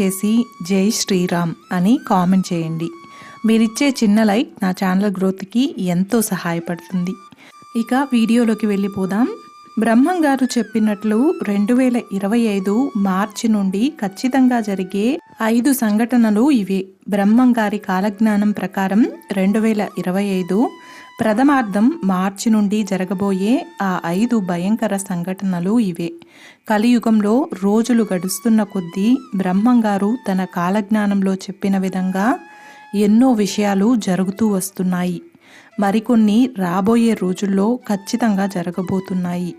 చేసి జై శ్రీరామ్ అని కామెంట్ చేయండి. మీరిచ్చే చిన్న లైక్ నా ఛానల్ గ్రోత్కి ఎంతో సహాయపడుతుంది. ఇక వీడియోలోకి వెళ్ళిపోదాం. బ్రహ్మం గారు చెప్పినట్లు రెండు వేల ఇరవై ఐదు మార్చి నుండి ఖచ్చితంగా జరిగే ఐదు సంఘటనలు ఇవే. బ్రహ్మం గారి కాలజ్ఞానం ప్రకారం రెండు వేల ఇరవై ఐదు ప్రథమార్థం మార్చి నుండి జరగబోయే ఆ ఐదు భయంకర సంఘటనలు ఇవే. కలియుగంలో రోజులు గడుస్తున్న కొద్దీ బ్రహ్మం గారు తన కాలజ్ఞానంలో చెప్పిన విధంగా ఎన్నో విషయాలు జరుగుతూ వస్తున్నాయి. మరికొన్ని రాబోయే రోజుల్లో ఖచ్చితంగా జరగబోతున్నాయి.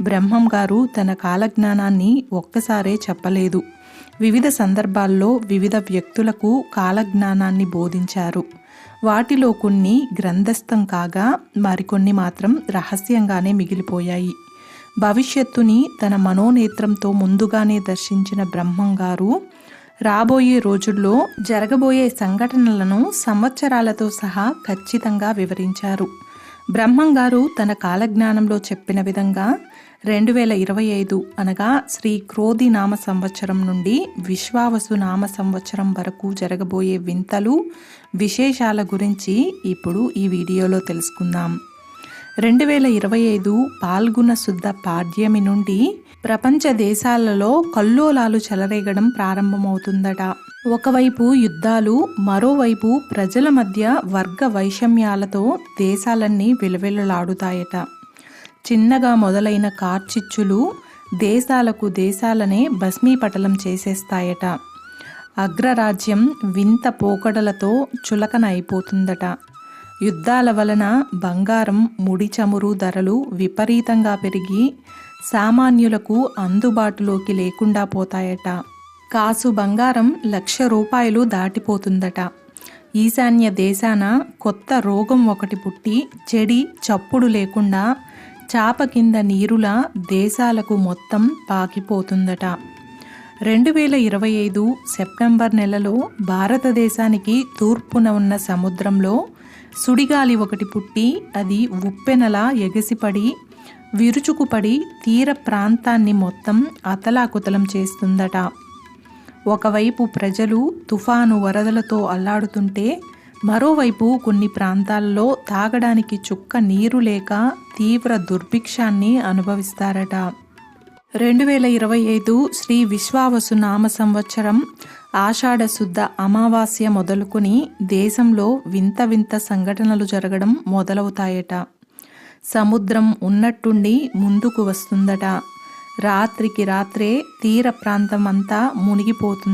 బ్రహ్మం గారు తన కాలజ్ఞానాన్ని ఒక్కసారే చెప్పలేదు. వివిధ సందర్భాల్లో వివిధ వ్యక్తులకు కాలజ్ఞానాన్ని బోధించారు. వాటిలో కొన్ని గ్రంథస్థం కాగా మరికొన్ని మాత్రం రహస్యంగానే మిగిలిపోయాయి. భవిష్యత్తుని తన మనోనేత్రంతో ముందుగానే దర్శించిన బ్రహ్మం గారు రాబోయే రోజుల్లో జరగబోయే సంఘటనలను సంవత్సరాలతో సహా ఖచ్చితంగా వివరించారు. బ్రహ్మం గారు తన కాలజ్ఞానంలో చెప్పిన విధంగా రెండు వేల ఇరవై ఐదు అనగా శ్రీ క్రోధి నామ సంవత్సరం నుండి విశ్వావసు నామ సంవత్సరం వరకు జరగబోయే వింతలు విశేషాల గురించి ఇప్పుడు ఈ వీడియోలో తెలుసుకుందాం. రెండు వేల ఇరవై ఐదు పాల్గొన శుద్ధ పాడ్యమి నుండి ప్రపంచ దేశాలలో కల్లోలాలు చెలరేగడం ప్రారంభమవుతుందట. ఒకవైపు యుద్ధాలు మరోవైపు ప్రజల మధ్య వర్గ వైషమ్యాలతో దేశాలన్నీ విలవిలలాడుతాయట. చిన్నగా మొదలైన కార్చిచ్చులు దేశాలకు దేశాలనే భస్మీపటలం చేసేస్తాయట. అగ్రరాజ్యం వింత పోకడలతో చులకన అయిపోతుందట యుద్ధాల వలన బంగారం ముడి చమురు ధరలు విపరీతంగా పెరిగి సామాన్యులకు అందుబాటులోకి లేకుండా పోతాయట. కాసు బంగారం లక్ష రూపాయలు దాటిపోతుందట. ఈశాన్య దేశాన కొత్త రోగం ఒకటి పుట్టి చెడి చప్పుడు లేకుండా చాప కింద నీరులా దేశాలకు మొత్తం పాకిపోతుందట. రెండు వేల ఇరవై ఐదు సెప్టెంబర్ నెలలో భారతదేశానికి తూర్పున ఉన్న సముద్రంలో సుడిగాలి ఒకటి పుట్టి అది ఉప్పెనలా ఎగసిపడి విరుచుకుపడి తీర ప్రాంతాన్ని మొత్తం అతలాకుతలం చేస్తుందట. ఒకవైపు ప్రజలు తుఫాను వరదలతో అల్లాడుతుంటే మరోవైపు కొన్ని ప్రాంతాల్లో తాగడానికి చుక్క నీరు లేక తీవ్ర దుర్భిక్షాన్ని అనుభవిస్తారట. రెండు వేల ఇరవై ఐదు శ్రీ విశ్వావసు నామ సంవత్సరం ఆషాఢ శుద్ధ అమావాస్య మొదలుకొని దేశంలో వింత వింత సంఘటనలు జరగడం మొదలవుతాయట. సముద్రం ఉన్నట్టుండి ముందుకు వస్తుందట. రాత్రికి రాత్రే తీర ప్రాంతం అంతా మునిగిపోతుంది.